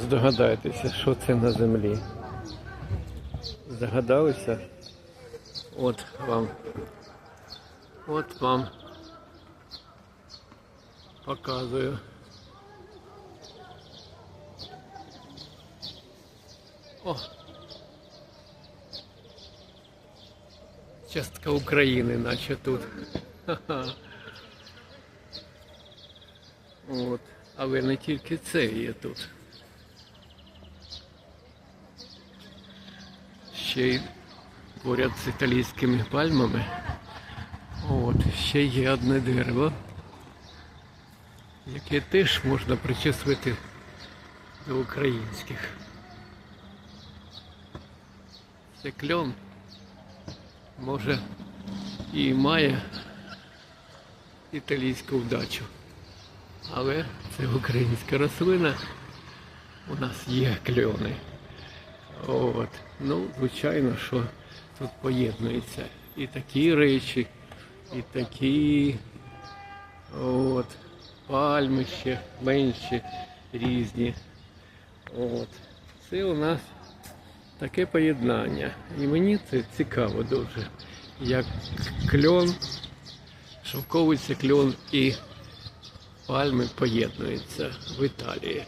Здогадайтеся, що це на землі. Здогадалися? От вам. От вам показую. О! Частка України, наче тут. Ха-ха. От. Але не тільки це є тут. Ще й поряд з італійськими пальмами. От, ще є одне дерево, яке теж можна причислити до українських. Це кльон. Може і має італійську вдачу. Але це українська рослина. У нас є кльони. От. Ну, звичайно, що тут поєднуються і такі речі, і такі от, пальми ще менші, різні. От. Це у нас таке поєднання. І мені це цікаво дуже. Як кльон, шовковий циклон і пальми поєднуються в Італії.